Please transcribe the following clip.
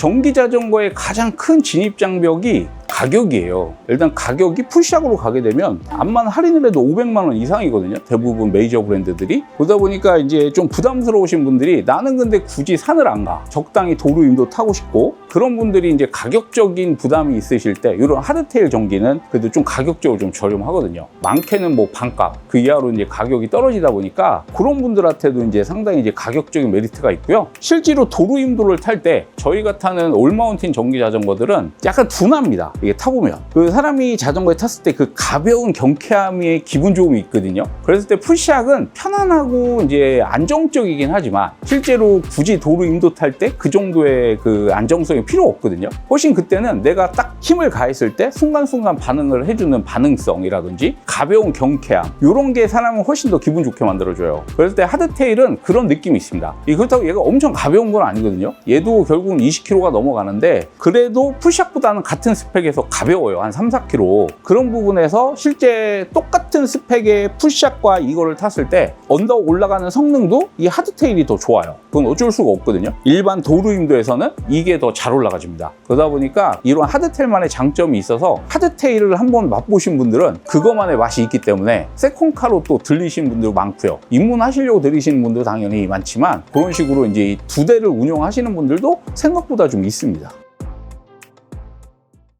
전기 자전거의 가장 큰 진입 장벽이 가격이에요. 일단 가격이 풀샥으로 가게 되면 암만 할인을 해도 500만 원 이상이거든요. 대부분 메이저 브랜드들이. 그러다 보니까 이제 좀 부담스러우신 분들이 나는 근데 굳이 산을 안 가. 적당히 도로 임도 타고 싶고 그런 분들이 이제 가격적인 부담이 있으실 때 이런 하드테일 전기는 그래도 좀 가격적으로 좀 저렴하거든요. 많게는 뭐 반값 그 이하로 이제 가격이 떨어지다 보니까 그런 분들한테도 이제 상당히 이제 가격적인 메리트가 있고요. 실제로 도로 임도를 탈 때 저희가 타는 올마운틴 전기 자전거들은 약간 둔합니다. 이게 타보면 그 사람이 자전거에 탔을 때 그 가벼운 경쾌함의 기분 좋음이 있거든요. 그랬을 때 풀샥은 편안하고 이제 안정적이긴 하지만 실제로 굳이 도로 임도 탈 때 그 정도의 그 안정성이 필요 없거든요. 훨씬 그때는 내가 딱 힘을 가했을 때 순간순간 반응을 해주는 반응성이라든지 가벼운 경쾌함 이런 게 사람을 훨씬 더 기분 좋게 만들어줘요. 그럴 때 하드테일은 그런 느낌이 있습니다. 이 그렇다고 얘가 엄청 가벼운 건 아니거든요. 얘도 결국은 20kg가 넘어가는데 그래도 풀샥보다는 같은 스펙에서 가벼워요. 한 3, 4kg. 그런 부분에서 실제 똑같은 스펙의 풀샥과 이거를 탔을 때 언덕 올라가는 성능도 이 하드테일이 더 좋아요. 그건 어쩔 수가 없거든요. 일반 도루임도에서는 이게 더잘 올라가집니다. 그러다 보니까 이런 하드테일만의 장점이 있어서 하드테일을 한번 맛보신 분들은 그것만의 맛이 있기 때문에 세컨카로 또 들리신 분들 많고요. 입문하시려고 들리시는 분도 당연히 많지만 그런 식으로 이제 이두 대를 운영하시는 분들도 생각보다 좀 있습니다.